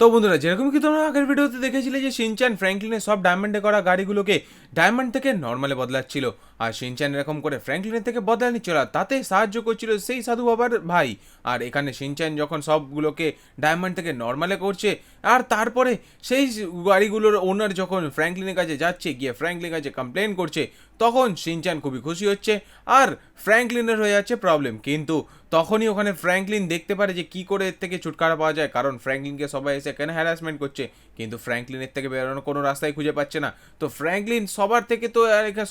তো বন্ধুরা, যেরকম কি তোমরা আগের ভিডিওতে দেখেছিলে যে সিনচান ফ্র্যাঙ্কলিনের সব ডায়মন্ডে করা গাড়িগুলোকে ডায়মন্ড থেকে নর্মালে বদলাচ্ছিল, আর সিনচান এরকম করে ফ্র্যাঙ্কলিনের থেকে বদলা নিচ্ছিল তাতে সাহায্য করছিল সেই সাধু বাবার ভাই। আর এখানে সিনচান যখন সবগুলোকে ডায়মন্ড থেকে নর্মালে করছে, আর তারপরে সেই গাড়িগুলোর ওনার যখন ফ্র্যাঙ্কলিনের কাছে যাচ্ছে, গিয়ে ফ্র্যাঙ্কলিনের কাছে কমপ্লেন করছে, তখন সিনচান খুবই খুশি হচ্ছে, আর ফ্র্যাঙ্কলিনের হয়ে যাচ্ছে প্রবলেম কিন্তু তখনই ওখানে ফ্র্যাঙ্কলিন দেখতে পারে যে কি করে এর থেকে ছুটকারা পাওয়া যায়, কারণ ফ্র্যাঙ্কলিনকে সবাই এসে এখানে হ্যারাসমেন্ট করছে। কিন্তু ফ্র্যাঙ্কলিনের থেকে বেরোনোর কোনো রাস্তাই খুঁজে পাচ্ছে না। তো ফ্র্যাঙ্কলিন সবার থেকে তো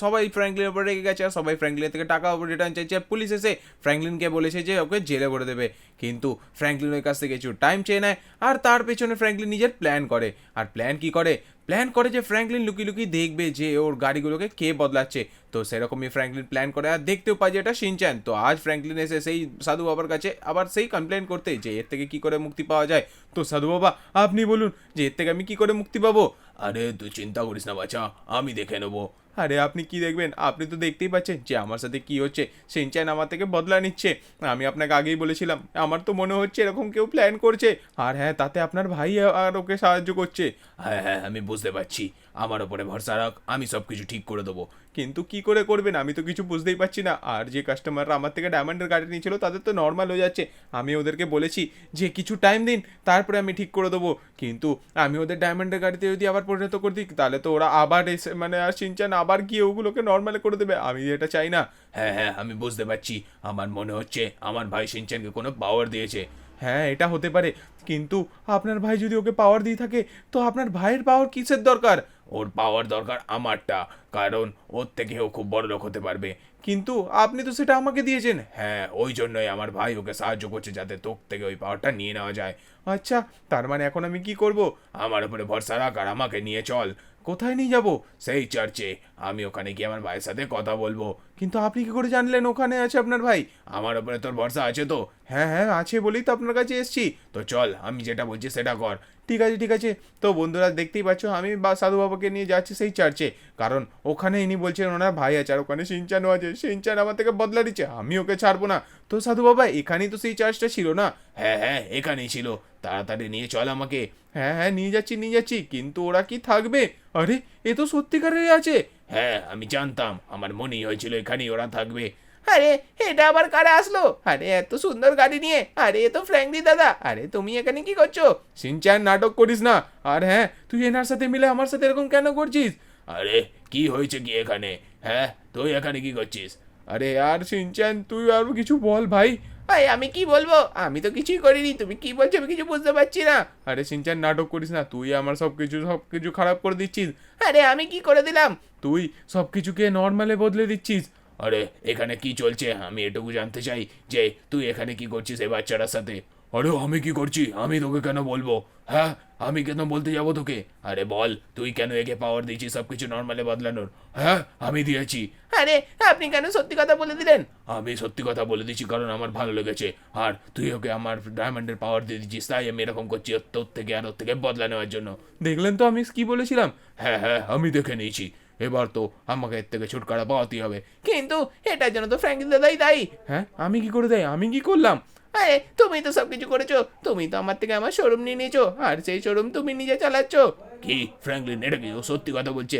সবাই ফ্র্যাঙ্কলিনের উপরে রেগে গেছে, আর সবাই ফ্র্যাঙ্কলিনের থেকে টাকা রিটার্ন চাইছে। আর পুলিশ এসে ফ্র্যাঙ্কলিনকে বলেছে যে, ওকে জেলে ভরে দেবে। কিন্তু ফ্র্যাঙ্কলিনের কাছ থেকে কিছু টাইম চেয়ে নেয়, আর তার পেছনে ফ্র্যাঙ্কলিন নিজের প্ল্যান করে। আর প্ল্যান কি করে? প্ল্যান করে যে ফ্র্যাঙ্কলিন লুকি লুকি দেখবে যে ওর গাড়িগুলোকে কে বদলাচ্ছে। তো সেরকমই ফ্র্যাঙ্কলিন প্ল্যান করে আর দেখতেও পাই যে এটা সিনচ্যান। তো আজ ফ্র্যাঙ্কলিন এসে সেই সাধু বাবার কাছে আবার সেই কমপ্লেন করতে যে এর থেকে কি করে মুক্তি পাওয়া যায়। তো সাধু বাবা, আপনি বলুন যে এর থেকে আমি কি করে মুক্তি পাবো? আরে তুই চিন্তা করিস না বাচ্চা আমি দেখে নেব। আরে আপনি কি দেখবেন? আপনি তো দেখতেই পাচ্ছেন যে আমার সাথে কি হচ্ছে। সিনচ্যান আমার থেকে বদলা নিচ্ছে। আমি আপনাকে আগেই বলেছিলাম আমার তো মনে হচ্ছে এরকম কেউ প্ল্যান করছে। আর হ্যাঁ তাতে আপনার ভাই আর ওকে সাহায্য করছে। হ্যাঁ হ্যাঁ আমি বুঝতে পারছি। আমার ওপরে ভরসা রাখ, আমি সব কিছু ঠিক করে দেবো। কিন্তু কি করে করবেন? আমি তো কিছু বুঝতেই পারছি না। আর যে কাস্টমাররা আমার থেকে ডায়মন্ডের গাড়ি নিয়েছিল, তাদের তো নর্মাল হয়ে যাচ্ছে। আমি ওদেরকে বলেছি যে, কিছু টাইম দিন, তারপরে আমি ঠিক করে দেবো। কিন্তু আমি ওদের ডায়মন্ডের গাড়িতে যদি আবার পরিণত করে দিই, তাহলে তো ওরা আবার এসে মানে আর সিনচান আবার গিয়ে ওগুলোকে নর্মালে করে দেবে। আমি এটা চাই না। হ্যাঁ হ্যাঁ আমি বুঝতে পারছি। আমার মনে হচ্ছে, আমার ভাই সিনচানকে কোনো পাওয়ার দিয়েছে। হ্যাঁ এটা হতে পারে। কিন্তু আপনার ভাই যদি ওকে পাওয়ার দিয়ে থাকে, তো আপনার ভাইয়ের পাওয়ার কিসের দরকার? ওর পাওয়ার দরকার আমারটা, কারণ ওর থেকে ও খুব বড় লোক হতে পারবে। কিন্তু আপনি তো সেটা আমাকে দিয়েছেন। হ্যাঁ ওই জন্যই আমার ভাই ওকে সাহায্য করছে যাতে তোর থেকে ওই পাওয়ারটা নিয়ে নেওয়া যায়। আচ্ছা তার মানে এখন আমি কি করব? আমার উপরে ভরসা রাখ আর আমাকে নিয়ে চল। কোথায় নিয়ে যাব? সেই চার্চে। আমি ওখানে গিয়ে আমার ভাইয়ের সাথে কথা বলব। কিন্তু আপনি কি করে জানলেন ওখানে আছে আপনার ভাই? আমার উপরে তোর ভরসা আছে তো। হ্যাঁ হ্যাঁ আছে বলেই তো আপনার কাছে এসেছি। তো চল আমি যেটা বলছি সেটা কর। ঠিক আছে ঠিক আছে। তো বন্ধুরা দেখতেই পাচ্ছ আমি বা সাধু বাবাকে নিয়ে যাচ্ছি সেই চার্চে। কারণ ওখানে ইনি বলছেন ওনার ভাই আছে আর ওখানে সিনচানও আছে। সিনচান আমার থেকে বদলা দিচ্ছে আমি ওকে ছাড়বো না। তো সাধু বাবা এখানেই তো সেই চার্চটা ছিল না? হ্যাঁ হ্যাঁ এখানেই ছিল। তাড়াতাড়ি নিয়ে চল আমাকে। হ্যাঁ হ্যাঁ নিয়ে যাচ্ছি নিয়ে যাচ্ছি। কিন্তু ওরা কি থাকবে? আরে এ তো সত্যিকারেরই আছে। হ্যাঁ আমি জানতাম। আমার মনেই হয়েছিল এখানেই ওরা থাকবে। আরে এটা আবার কারা আসলো? আরে এত সুন্দর গাড়ি নিয়ে। আরে এ তো ফ্র্যাঙ্কলি দাদা। আরে তুমি এখানে কি করছ? সিনচান নাটক করিস না। আর হ্যাঁ তুই এনার সাথে মিলে আমার সাথে এরকম কেন করছিস? আরে কি হয়েছে কি এখানে? হ্যাঁ তুই এখানে কি করছিস? আরে আর সিনচান তুই আর কিছু বল ভাই। ভাই আমি কি বলব? আমি তো কিছুই করিনি। তুমি কি বলছো আমি কিছু বুঝতে পারছি না। আরে সিনচান নাটক করিস না। তুই আমার সব কিছু সব কিছু খারাপ করে দিচ্ছিস। আরে আমি কি করে দিলাম? তুই সব কিছুকে নর্মালে বদলে দিচ্ছিস? আরে এখানে কি চলছে? আমি এটুকু জানতে চাই যে তুই এখানে কি করছিস এই বাচ্চাটার সাথে? আরে আমি কি করছি? আমি তোকে কেন বলব? হ্যাঁ আমি কেন বলতে যাব তোকে? আরে বল তুই কেন একে পাওয়ার দিয়েছিস সব কিছু নর্মালে বদলানোর? হ্যাঁ আমি দিয়েছি। আরে আপনি কেন সত্যি কথা বলে দিলেন? আমি সত্যি কথা বলে দিচ্ছি কারণ আমার ভালো লেগেছে। আর তুই ওকে আমার ডায়মন্ডের পাওয়ার দিয়ে দিচ্ছিস তাই আমি এরকম করছি তোর থেকে আর ওর থেকে বদলা নেওয়ার জন্য। দেখলেন তো আমি কি বলেছিলাম? হ্যাঁ হ্যাঁ আমি দেখে নিয়েছি। এবার তো আমাকে এর থেকে ছুটকারা পাওয়াতেই হবে। কিন্তু এটার জন্য তো ফ্র্যাঙ্কলি দাদাই দায়ী। হ্যাঁ? আমি কি করে দেয়? আমি কি করলাম? আরে, তুমি তো সবকিছু করেছ। তুমি তো আমার থেকে আমার শোরুম নিয়ে নিয়েছো। আর সেই শোরুম তুমি নিজে চালাচ্ছ। কি? ফ্র্যাঙ্কলিন এটা কি ও সত্যি কথা বলছে?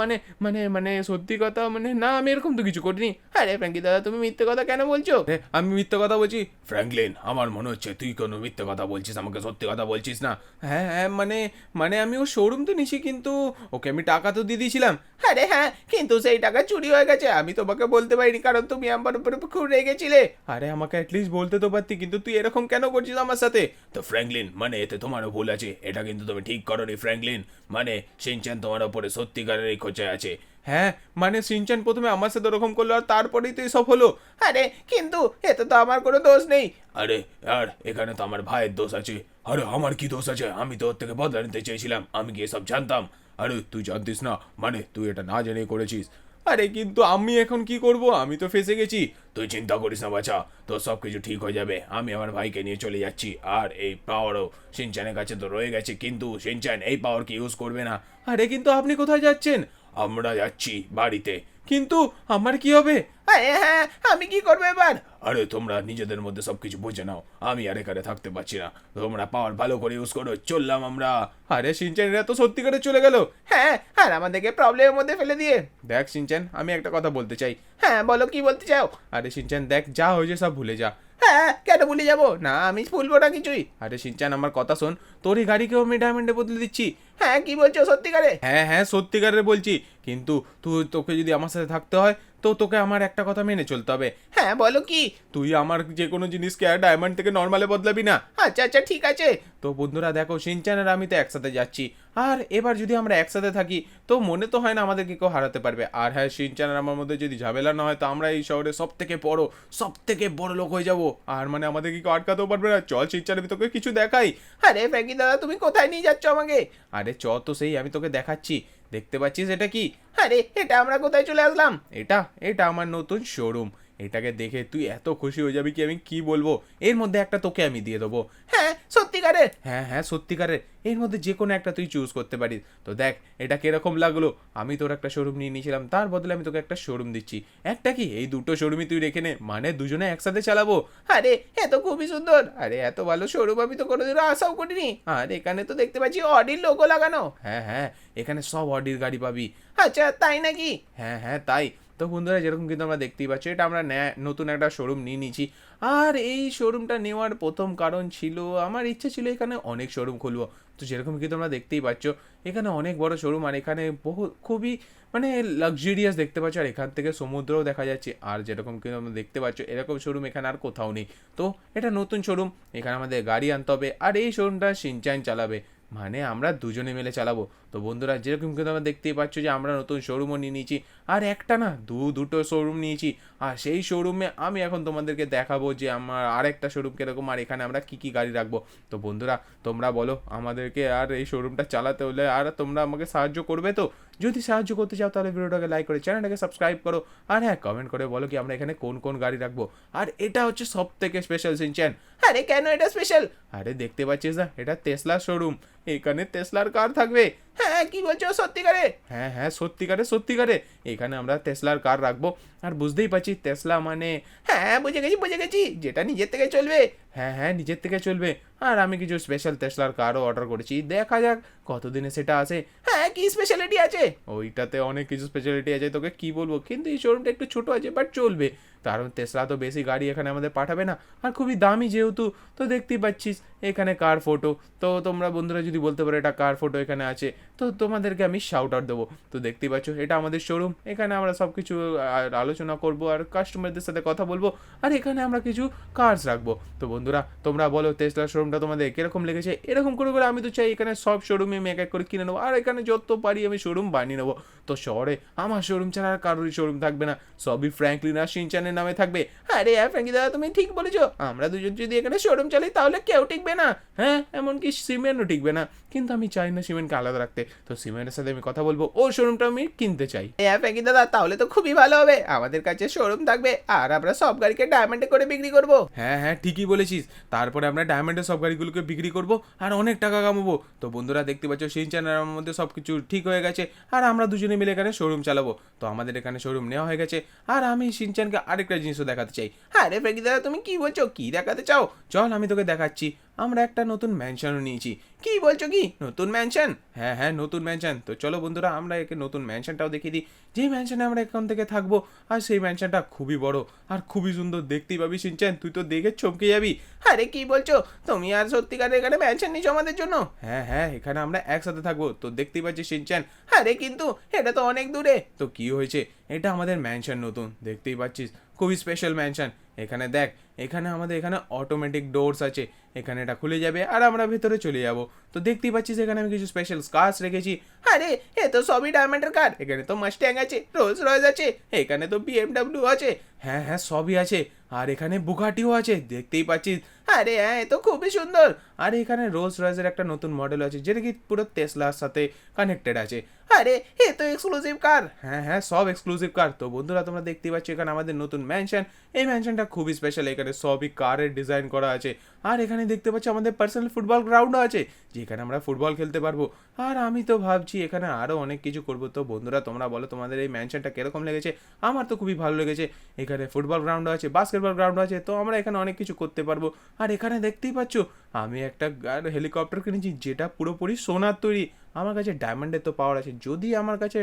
মানে মানে মানে সত্যি কথা মানে না, আমি এরকম তো কিছু করিনি। আরে ফ্র্যাঙ্কি দাদা, তুমি মিথ্যে কথা কেন বলছো? আমি মিথ্যে কথা বলছি? ফ্র্যাঙ্কলিন আমার মনে হচ্ছে তুই কোনো মিথ্যে কথা বলছিস, আমাকে সত্যি কথা বলছিস না। হ্যাঁ হ্যাঁ মানে মানে আমি ও শোরুম তো নিছি, কিন্তু ওকে আমি টাকা তো দিয়ে দিয়েছিলাম। আরে হ্যাঁ কিন্তু সেই টাকা চুরি হয়ে গেছে। আমি তোমাকে বলতে পারিনি, কারণ তুমি আমার উপরে খুব রেগেছিলে। আরে, আমাকে অ্যাটলিস্ট বলতে তো পারতি, কিন্তু তুই এরকম কেন করছিস আমার সাথে? তো ফ্র্যাঙ্কলিন মানে এতে তোমারও ভুল আছে। এটা কিন্তু তুমি ঠিক করনি ফ্র্যাঙ্কলিন মানে সিনচান তোমার ওপরে সত্যিকারেরই খোঁচায় আছে। হ্যাঁ মানে সিনচান প্রথমে আমার সাথে ওরকম করল আর তারপরেই তো এসব হলো। আরে কিন্তু এতে তো আমার কোনো দোষ নেই। আরে আর এখানে তো আমার ভাইয়ের দোষ আছে। আরে আমার কি দোষ আছে? আমি তো ওর থেকে বদলা নিতে চেয়েছিলাম। আমি কি এসব জানতাম। আরে তুই জানতিস না? মানে তুই এটা না জেনে করেছিস। আরে কিন্তু আমি এখন কি করব? আমি তো ফেসে গেছি। তুই চিন্তা করিস না বাছা, তোর সব কিছু ঠিক হয়ে যাবে। আমি আমার ভাইকে নিয়ে চলে যাচ্ছি। আর এই পাওয়ারও সিনচানের কাছে তো রয়ে গেছে, কিন্তু সিনচান এই পাওয়ার কি ইউজ করবে না। আরে কিন্তু আপনি কোথায় যাচ্ছেন? আমরা যাচ্ছি বাড়িতে। কিন্তু আমার কি হবে? আরে হ্যাঁ আমি কি করব এবার? আরে তোমরা নিজেদের মধ্যে সবকিছু বুঝে নাও। আমি আর এখানে থাকতে পারছি না। তোমরা পাওয়ার ভালো করে ইউজ করো চললাম আমরা। আরে সিনচেন এরা তো সত্যিকারে চলে গেল। হ্যাঁ আর আমাদেরকে প্রবলেমের মধ্যে ফেলে দিয়ে। দেখ সিনচেন আমি একটা কথা বলতে চাই। হ্যাঁ বলো কি বলতে চাও? আরে সিনচেন দেখ যা হয়েছে সব ভুলে যা। হ্যাঁ কেন ভুলে যাব? না আমি ভুলবো না কিছুই। আরে সিনচান আমার কথা শোন। তোর এই গাড়িকেও আমি ডায়মন্ডে বদলে দিচ্ছি। হ্যাঁ কি বলছো সত্যিকারে? হ্যাঁ হ্যাঁ সত্যিকারে বলছি। কিন্তু তুই তোকে যদি আমার সাথে থাকতে হয় তো তোকে আমার একটা কথা মেনে চলতে হবে। হ্যাঁ বলো কি? তুই আমার যে কোনো জিনিসকে আর ডায়মন্ড থেকে নর্মালে বদলাবি না। আচ্ছা আচ্ছা ঠিক আছে। তো বন্ধুরা দেখো সিনচান আর আমি তো একসাথে যাচ্ছি। আর এবার যদি আমরা একসাথে থাকি তো মনে তো হয় না আমাদেরকে কেউ হারাতে পারবে। আর হ্যাঁ সিনচান আর আমার মধ্যে যদি ঝামেলা না হয় তো আমরা এই শহরে সব থেকে বড় সব থেকে বড় লোক হয়ে যাব। আর মানে আমাদেরকে কেউ আটকাতেও পারবে না? চল সিনচান আমি তোকে কিছু দেখাই। আরে ফ্র্যাঙ্কি দাদা তুমি কোথায় নিয়ে যাচ্ছ আমাকে? আরে চ তো সেই আমি তোকে দেখাচ্ছি। দেখতে পাচ্ছিস এটা কি? আরে এটা আমরা কোথায় চলে আসলাম? এটা এটা আমার নতুন শোরুম এটাকে দেখে তুই এত খুশি হয়ে যাবি কি আমি কি বলব? এর মধ্যে একটা তোকে আমি দিয়ে দেবো। হ্যাঁ সত্যিকারে হ্যাঁ হ্যাঁ সত্যিকারের। এর মধ্যে যে কোনো একটা তুই চুজ করতে পারিস। তো দেখ, এটা কীরকম লাগল? আমি তোর একটা শোরুম নিয়ে নিয়েছিলাম। তার বদলে আমি তোকে একটা শোরুম দিচ্ছি। একটা কি? এই দুটো শোরুমই তুই রেখে নে। মানে দুজনে একসাথে চালাবো? আরে, এ তো খুবই সুন্দর। আরে, এত ভালো শোরুম আমি তো কোনোদিনও আশাও করিনি। আর, এখানে তো দেখতে পাচ্ছি অডির লোগো লাগানো। হ্যাঁ হ্যাঁ এখানে সব অডির গাড়ি পাবি। আচ্ছা তাই নাকি? হ্যাঁ হ্যাঁ তাই। তো বন্ধুরা যেরকম কিন্তু আমরা দেখতেই পাচ্ছি, এটা আমরা নতুন একটা শোরুম নিয়ে নিয়েছি। আর এই শোরুমটা নেওয়ার প্রথম কারণ ছিল, আমার ইচ্ছে ছিল এখানে অনেক শোরুম খুলবো। তো যেরকম কিন্তু তোমরা দেখতেই পাচ্ছ, এখানে অনেক বড় শোরুম আর এখানে বহু খুবই মানে লাক্সারিয়াস দেখতে পাচ্ছ। আর এখান থেকে সমুদ্রও দেখা যাচ্ছে, আর যেরকম কিন্তু তোমরা দেখতে পাচ্ছ, এরকম শোরুম এখানে আর কোথাও নেই। তো এটা নতুন শোরুম এখানে আমাদের গাড়ি আনতে হবে, আর এই শোরুমটা সিনচাইন চালাবে। মানে আমরা দুজনে মিলে চালাবো। তো বন্ধুরা, যেরকম কিন্তু আমরা দেখতেই পাচ্ছ যে আমরা নতুন শোরুমও নিয়ে নিয়েছি। আর একটা না, দু, দুটো শোরুম নিয়েছি। আর সেই শোরুমে আমি এখন তোমাদেরকে দেখাবো যে আমার আর একটা শোরুম কীরকম, আর এখানে আমরা কী কী গাড়ি রাখব। তো বন্ধুরা, তোমরা বলো, আমাদেরকে আর এই শোরুমটা চালাতে হলে আর তোমরা আমাকে সাহায্য করবে তো? যদি সাহায্য করতে চাও, তাহলে ভিডিওটাকে লাইক করে চ্যানেলটাকে সাবস্ক্রাইব করো। আর হ্যাঁ কমেন্ট করে বলো কি আমরা এখানে কোন কোন গাড়ি রাখব। আর এটা হচ্ছে সব থেকে স্পেশাল সিনচ্যান। আরে কেন এটা স্পেশাল আরে দেখতে পাচ্ছিস না, এটা টেসলার শোরুম এখানে টেসলার কার থাকবে। হ্যাঁ কি বলছো? সত্যিকারে? হ্যাঁ হ্যাঁ সত্যিকারে সত্যিকারে। এখানে আমরা টেসলার কার রাখব? আর বুঝতেই পারছি টেসলা মানে? হ্যাঁ বুঝে গেছি বুঝে গেছি। যেটা নিজের থেকে চলবে। হ্যাঁ হ্যাঁ নিজের থেকে চলবে। আর আমি কিছু স্পেশাল টেসলার কারও অর্ডার করেছি। দেখা যাক কতদিনে সেটা আসে। হ্যাঁ কি স্পেশালিটি আছে? ওইটাতে অনেক কিছু স্পেশালিটি আছে তোকে কি বলব? কিন্তু এই শোরুমটা একটু ছোট আছে বাট চলবে। কারণ টেসলা তো বেশি গাড়ি এখানে আমাদের পাঠাবে না। আর খুবই দামি যেহেতু তো দেখতেই পাচ্ছিস এখানে কার ফটো তো তোমরা বন্ধুরা যদি বলতে পারো এটা কার ফটো এখানে আছে। তো তোমাদেরকে আমি শাউট আউট দেবো। তো দেখতেই পাচ্ছ, এটা আমাদের শোরুম এখানে আমরা সব কিছু আলোচনা করব আর কাস্টমারদের সাথে কথা বলব। আর এখানে আমরা কিছু কার্স রাখব। তো বন্ধুরা, তোমরা বলো টেসলা শোরুমটা তোমাদের কীরকম লেগেছে? এরকম করে করে আমি তো চাই এখানে সব শোরুমে আমি এক এক করে কিনে নেব। আর এখানে যত পারি আমি শোরুম বানিয়ে নেব। তো শহরে আমার শোরুম ছাড়া আর কারোরই শোরুম থাকবে না। সবই ফ্র্যাঙ্কলিন আর সিনচানের নামে থাকবে। আরে হ্যাঁ ফ্র্যাঙ্কি দাদা, তুমি ঠিক বলেছ। আমরা দুজন যদি এখানে শোরুম চালাই, তাহলে কেউ টিকবে না। হ্যাঁ এমনকি সিমেন্টও টিকবে না। কিন্তু আমি চাই না সিমেন্টকে আলাদা রাখতে। তো সিমেন্টের সাথে আমি কথা বলব। ও শোরুমটা আমি কিনতে চাই। হ্যাঁ ফ্র্যাঙ্কি দাদা তাহলে তো খুবই ভালো হবে। আমাদের কাছে শোরুম থাকবে আর আমরা সব গাড়িকে ডায়মন্ডে করে বিক্রি করব। হ্যাঁ হ্যাঁ ঠিকই বলেছিস। তারপরে আমরা ডায়মন্ডের সব গাড়িগুলোকে বিক্রি করব আর অনেক টাকা কামাবো। তো বন্ধুরা দেখতে পাচ্ছ সেই চ্যানেলের মধ্যে সব কিছু ঠিক হয়ে গেছে আর আমরা দুজনে মিলে এখানে শোরুম চালাবো। তো আমাদের এখানে শোরুম নেওয়া হয়ে গেছে আর আমি সিনচানকে আরেকটা জিনিসও দেখাতে চাই। আরে ফ্র্যাঙ্কি দাদা তুমি কি বলছো? কি দেখাতে চাও? চল আমি তোকে দেখাচ্ছি। আমরা একটা নতুন ম্যানশনও নিয়েছি। কি বলছো কি? নতুন ম্যানশন হ্যাঁ হ্যাঁ নতুন ম্যানশন তো চলো বন্ধুরা, আমরা একে নতুন ম্যানশনটাও দেখিয়ে দিই। যেই ম্যানশনে আমরা এখান থেকে থাকব, আর সেই ম্যানশনটা খুবই বড় আর খুবই সুন্দর দেখতেই পাবি সিনচান তুই তো দেখে চমকে যাবি। আরে কি বলছো? তুমি আর সত্যিকারে এখানে ম্যানশন নিছো আমাদের জন্য? হ্যাঁ হ্যাঁ এখানে আমরা একসাথে থাকব। তো দেখতেই পাচ্ছি সিনচান আরে কিন্তু, এটা তো অনেক দূরে। তো কি হয়েছে? এটা আমাদের ম্যানশন নতুন, দেখতেই পাচ্ছিস। খুবই স্পেশাল ম্যানশন এখানে দেখ, এখানে আমাদের, এখানে অটোমেটিক ডোরস আছে। এখানে এটা খুলে যাবে আর আমরা ভেতরে চলে যাব। তো দেখতেই পাচ্ছিস এখানে আমি কিছু স্পেশাল স্কার্স রেখেছি। আরে, এ তো সবই ডায়মন্ডের কার এখানে তো মাস্ট্যাং আছে রোলস রয়েস আছে, এখানে তো বিএমডব্লিউ আছে। হ্যাঁ হ্যাঁ সবই আছে। আর এখানে বুকাটিও আছে, দেখতেই পাচ্ছিস। আরে হ্যাঁ এ তো খুবই সুন্দর। আর এখানে রোলস রয়েসের একটা নতুন মডেল আছে, যেটা কি পুরো টেসলার সাথে কানেক্টেড আছে। আরে, এ তো এক্সক্লুসিভ কার হ্যাঁ হ্যাঁ সব এক্সক্লুসিভ কার তো বন্ধুরা, তোমরা দেখতেই পাচ্ছ এখানে আমাদের নতুন ম্যানশন এই ম্যানশনটা খুবই স্পেশাল এখানে সবই কারের ডিজাইন করা আছে। আর এখানে দেখতে পাচ্ছ আমাদের পার্সোনাল ফুটবল গ্রাউন্ডও আছে, যেখানে আমরা ফুটবল খেলতে পারব। আর আমি তো ভাবছি এখানে আরও অনেক কিছু করব। তো বন্ধুরা, তোমরা বলো, তোমাদের এই ম্যানশনটা কীরকম লেগেছে? আমার তো খুবই ভালো লেগেছে। এখানে ফুটবল গ্রাউন্ড আছে বাস্কেটবল গ্রাউন্ড আছে, তো আমরা এখানে অনেক কিছু করতে পারব। আর এখানে দেখতেই পাচ্ছ, আমি একটা হেলিকপ্টার কিনেছি, যেটা পুরোপুরি সোনার তৈরি। আমার কাছে ডায়মন্ডের তো পাওয়ার আছে। যদি আমার কাছে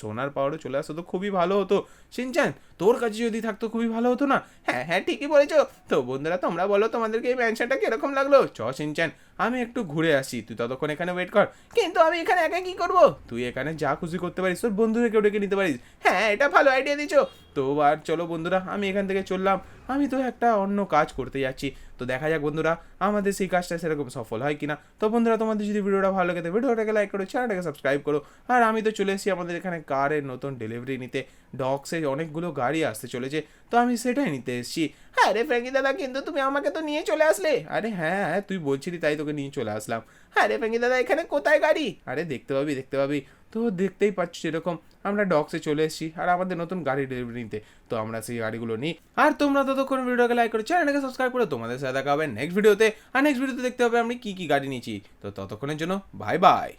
সোনার পাওয়ারও চলে আসতো তো খুবই ভালো হতো। সিনচান, তোর কাছে যদি থাকতো খুবই ভালো হতো না? হ্যাঁ হ্যাঁ ঠিকই বলেছ। তো বন্ধুরা, তোমরা বলো তোমাদেরকে এই ম্যানশনটা কীরকম লাগল? চ, সিনচান, আমি একটু ঘুরে আসি। তুই ততক্ষণ এখানে ওয়েট কর। কিন্তু আমি এখানে একা কি করব? তুই এখানে যা খুশি করতে পারিস, তোর বন্ধুদেরকেও ডেকে নিতে পারিস। হ্যাঁ এটা ভালো আইডিয়া দিছো তো আর চলো বন্ধুরা, আমি এখান থেকে চললাম। আমি তো একটা অন্য কাজ করতে যাচ্ছি। তো দেখা যাক বন্ধুরা, আমাদের সেই কাজটা সেরকম সফল হয় কিনা। তো বন্ধুরা, তোমাদের যদি ভিডিওটা ভালো লাগে, তো ভিডিওটাকে লাইক করো চ্যানেলটাকে সাবস্ক্রাইব করো। আর আমি তো চলে এসেছি আমাদের এখানে কারের নতুন ডেলিভারি নিতে। ডক্সে অনেকগুলো গাড়ি আসতে চলেছে, তো আমি সেটাই নিতে এসেছি। হ্যাঁ রে ফ্র্যাঙ্কি দাদা, কিন্তু তুমি আমাকে তো নিয়ে চলে আসলে। আরে হ্যাঁ হ্যাঁ তুই বলছিলি তাই তোকে নিয়ে চলে আসলাম। হ্যাঁ রে ফ্র্যাঙ্কি দাদা, এখানে কোথায় গাড়ি? আরে দেখতে পাবি দেখতে পাবি। তো দেখতেই পাচ্ছ এরকম আমরা ডক্সে চলে এসেছি, আর আমাদের নতুন গাড়ি ডেলিভারি নিতে। তো আমরা সেই গাড়িগুলো নিই। আর তোমরা ততক্ষণ ভিডিওকে লাইক করে চ্যানেলকে সাবস্ক্রাইব করে, তোমাদের সাথে দেখা হবে নেক্সট ভিডিওতে আর নেক্সট ভিডিওতে দেখতে হবে আমি কি কি গাড়ি নিয়েছি। তো ততক্ষণের জন্য বাই বাই